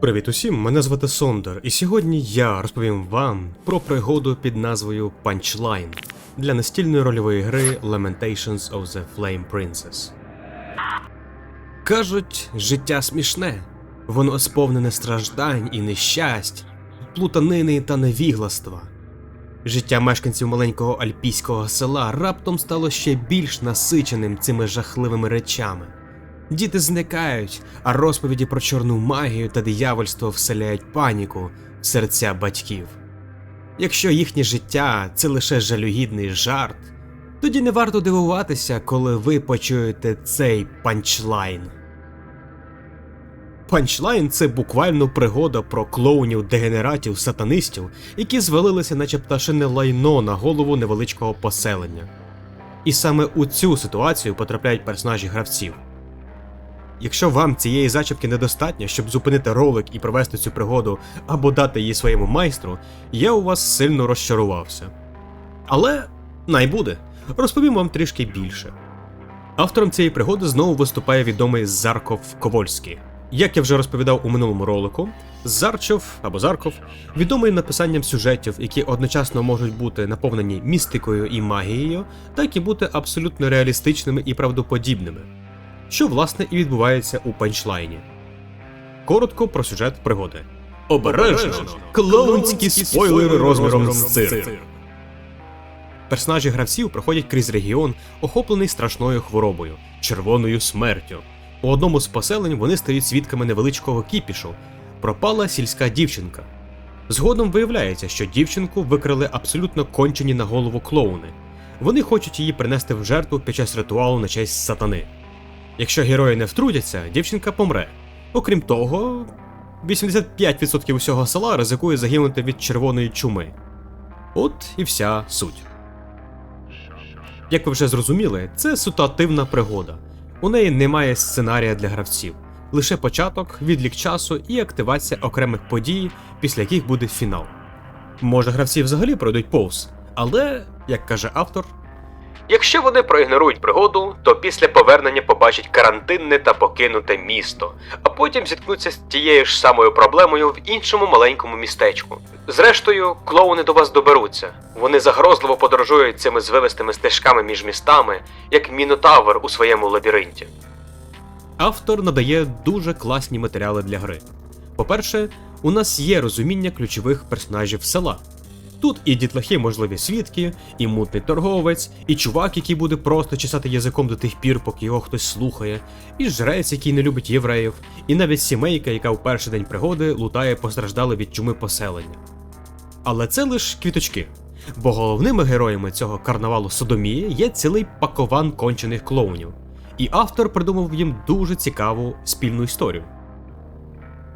Привіт усім, мене звати Сондер, і сьогодні я розповім вам про пригоду під назвою Punchline для настільної рольової гри Lamentations of the Flame Princess. Кажуть, життя смішне, воно сповнене страждань і нещасть, плутанини та невігластва. Життя мешканців маленького альпійського села раптом стало ще більш насиченим цими жахливими речами. Діти зникають, а розповіді про чорну магію та диявольство вселяють паніку в серця батьків. Якщо їхнє життя це лише жалюгідний жарт, тоді не варто дивуватися, коли ви почуєте цей панчлайн. Панчлайн це буквально пригода про клоунів, дегенератів, сатанистів, які звалилися, наче пташине лайно на голову невеличкого поселення. І саме у цю ситуацію потрапляють персонажі гравців. Якщо вам цієї зачіпки недостатньо, щоб зупинити ролик і провести цю пригоду або дати її своєму майстру, я у вас сильно розчарувався. Але най буде, розповім вам трішки більше. Автором цієї пригоди знову виступає відомий Зарков Ковольський. Як я вже розповідав у минулому ролику, Зарчов або Зарков відомий написанням сюжетів, які одночасно можуть бути наповнені містикою і магією, так і бути абсолютно реалістичними і правдоподібними що власне і відбувається у панчлайні. Коротко про сюжет пригоди. Обережно! Клоунські спойлери розміром з цирк. Персонажі гравців проходять крізь регіон, охоплений страшною хворобою червоною смертю. У одному з поселень вони стають свідками невеличкого кіпішу. Пропала сільська дівчинка. Згодом виявляється, що дівчинку викрили абсолютно кончені на голову клоуни. Вони хочуть її принести в жертву під час ритуалу на честь сатани. Якщо герої не втрутяться, дівчинка помре. Окрім того, 85% усього села ризикує загинути від червоної чуми. От і вся суть. Як ви вже зрозуміли, це ситуативна пригода. У неї немає сценарія для гравців, лише початок, відлік часу і активація окремих подій, після яких буде фінал. Може, гравці взагалі пройдуть повз, але, як каже автор, Якщо вони проігнорують пригоду, то після повернення побачать карантинне та покинуте місто, а потім зіткнуться з тією ж самою проблемою в іншому маленькому містечку. Зрештою, клоуни до вас доберуться. Вони загрозливо подорожують цими звивистими стежками між містами, як мінотавр у своєму лабіринті. Автор надає дуже класні матеріали для гри. По-перше, у нас є розуміння ключових персонажів села. Тут і дітлахи можливі свідки, і мутний торговець, і чувак, який буде просто чесати язиком до тих пір, поки його хтось слухає, і жрець, який не любить євреїв, і навіть сімейка, яка в перший день пригоди лутає постраждали від чуми поселення. Але це лише квіточки. Бо головними героями цього карнавалу Содомії є цілий пакован кончених клоунів, і автор придумав їм дуже цікаву спільну історію.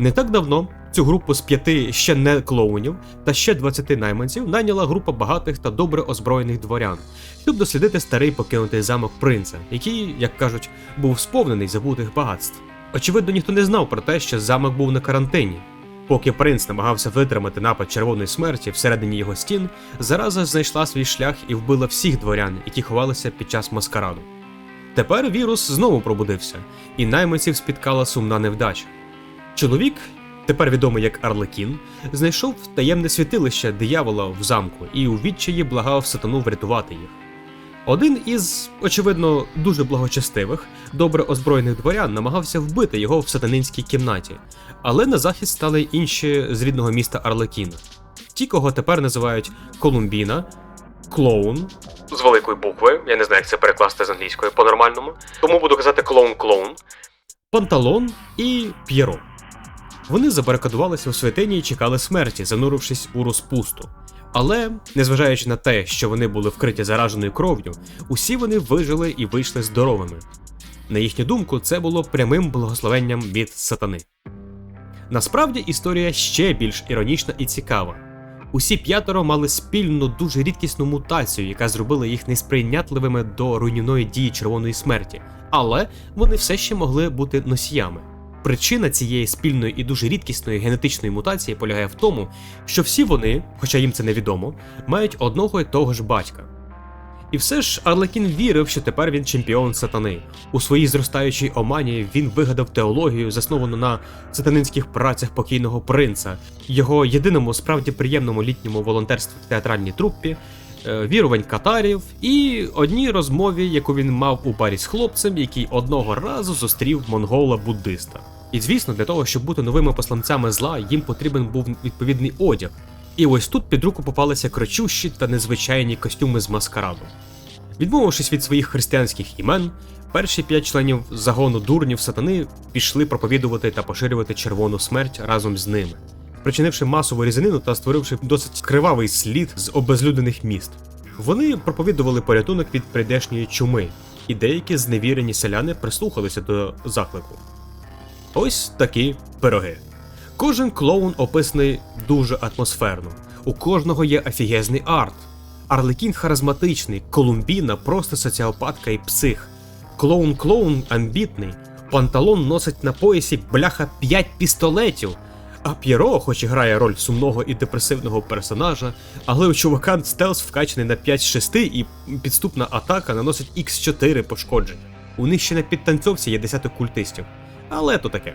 Не так давно цю групу з п'яти ще не клоунів та ще 20 найманців найняла група багатих та добре озброєних дворян, щоб дослідити старий покинутий замок принца, який, як кажуть, був сповнений забутих багатств. Очевидно, ніхто не знав про те, що замок був на карантині. Поки принц намагався витримати напад червоної смерті всередині його стін, зараза знайшла свій шлях і вбила всіх дворян, які ховалися під час маскараду. Тепер вірус знову пробудився, і найманців спіткала сумна невдача. Чоловік, тепер відомий як Арлекін, знайшов таємне святилище диявола в замку і у відчаї благав сатану врятувати їх. Один із, очевидно, дуже благочестивих, добре озброєних дворян намагався вбити його в сатанинській кімнаті, але на захист стали інші з рідного міста Арлекіна. Ті, кого тепер називають Колумбіна, Клоун. З великої букви, я не знаю, як це перекласти з англійської по-нормальному, тому буду казати клоун-клоун, Панталон і П'єро. Вони забарикадувалися у святині і чекали смерті, занурившись у розпусту. Але, незважаючи на те, що вони були вкриті зараженою кров'ю, усі вони вижили і вийшли здоровими. На їхню думку, це було прямим благословенням від сатани. Насправді історія ще більш іронічна і цікава. Усі п'ятеро мали спільну дуже рідкісну мутацію, яка зробила їх несприйнятливими до руйнівної дії червоної смерті, але вони все ще могли бути носіями. Причина цієї спільної і дуже рідкісної генетичної мутації полягає в тому, що всі вони, хоча їм це невідомо, мають одного і того ж батька. І все ж Арлекін вірив, що тепер він чемпіон сатани. У своїй зростаючій омані він вигадав теологію, засновану на сатанинських працях покійного принца, його єдиному справді приємному літньому волонтерстві в театральній труппі, вірувань катарів і одній розмові, яку він мав у парі з хлопцем, який одного разу зустрів монгола-буддиста. І звісно, для того, щоб бути новими посланцями зла, їм потрібен був відповідний одяг. І ось тут під руку попалися кричущі та незвичайні костюми з маскараду. Відмовившись від своїх християнських імен, перші п'ять членів загону дурнів сатани пішли проповідувати та поширювати червону смерть разом з ними, причинивши масову різанину та створивши досить кривавий слід з обезлюдених міст. Вони проповідували порятунок від прийдешньої чуми, і деякі зневірені селяни прислухалися до заклику. Ось такі пироги. Кожен клоун описаний дуже атмосферно. У кожного є офігезний арт. Арлекін харизматичний, Колумбіна просто соціопатка і псих. Клоун-клоун амбітний, панталон носить на поясі бляха 5 пістолетів. А П'єро, хоч і грає роль сумного і депресивного персонажа, але у чувака стелс вкачаний на 5-6 і підступна атака наносить Х4 пошкоджень. У них ще на підтанцьовці є десяток культистів. Але то таке.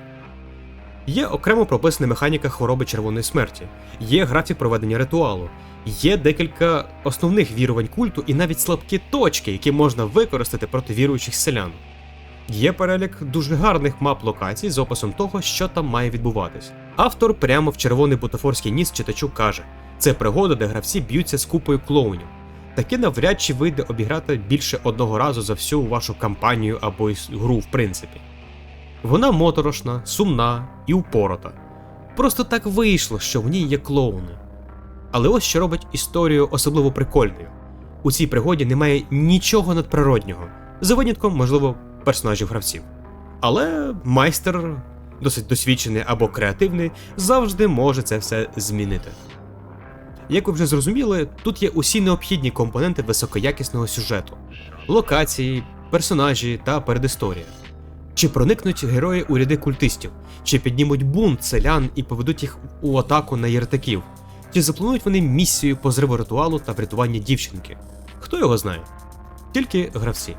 Є окремо прописана механіка хвороби червоної смерті, є графік проведення ритуалу, є декілька основних вірувань культу і навіть слабкі точки, які можна використати проти віруючих селян. Є перелік дуже гарних мап локацій з описом того, що там має відбуватись. Автор прямо в червоний бутафорський ніс читачу каже: це пригода, де гравці б'ються з купою клоунів. Таке навряд чи вийде обіграти більше одного разу за всю вашу кампанію або гру, в принципі. Вона моторошна, сумна і упорота. Просто так вийшло, що в ній є клоуни. Але ось що робить історію особливо прикольною. У цій пригоді немає нічого надприроднього, за винятком, можливо, персонажів гравців. Але майстер, досить досвідчений або креативний, завжди може це все змінити. Як ви вже зрозуміли, тут є усі необхідні компоненти високоякісного сюжету: локації, персонажі та передісторія. Чи проникнуть герої у ряди культистів, чи піднімуть бунт селян і поведуть їх у атаку на єретиків, чи запланують вони місію по зриву ритуалу та врятування дівчинки? Хто його знає? Тільки гравці.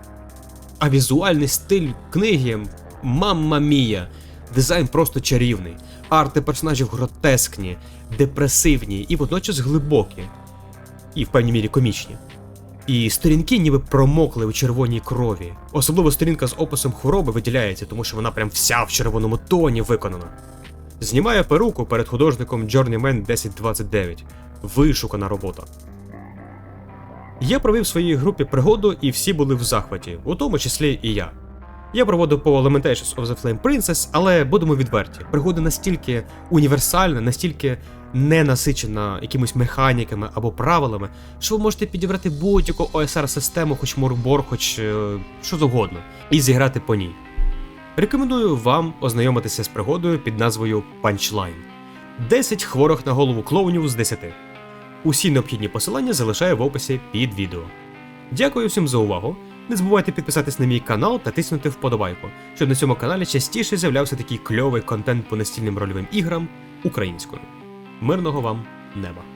А візуальний стиль книги мамма мія, дизайн просто чарівний, арти персонажів гротескні, депресивні і водночас глибокі, і в певній мірі комічні. І сторінки ніби промокли у червоній крові. Особливо сторінка з описом хвороби виділяється, тому що вона прям вся в червоному тоні виконана. Знімає перуку перед художником Journeyman 1029. Вишукана робота. Я провів своїй групі пригоду, і всі були в захваті, у тому числі і я. Я проводив по Lamentations of the Flame Princess, але будемо відверті, пригода настільки універсальна, настільки не насичена якимись механіками або правилами, що ви можете підібрати будь-яку OSR-систему, хоч Мурбор, хоч е, що завгодно, і зіграти по ній. Рекомендую вам ознайомитися з пригодою під назвою Punchline. 10 хворих на голову клоунів з 10. Усі необхідні посилання залишаю в описі під відео. Дякую всім за увагу. Не забувайте підписатись на мій канал та тиснути вподобайку, щоб на цьому каналі частіше з'являвся такий кльовий контент по настільним рольовим іграм українською. Мирного вам неба!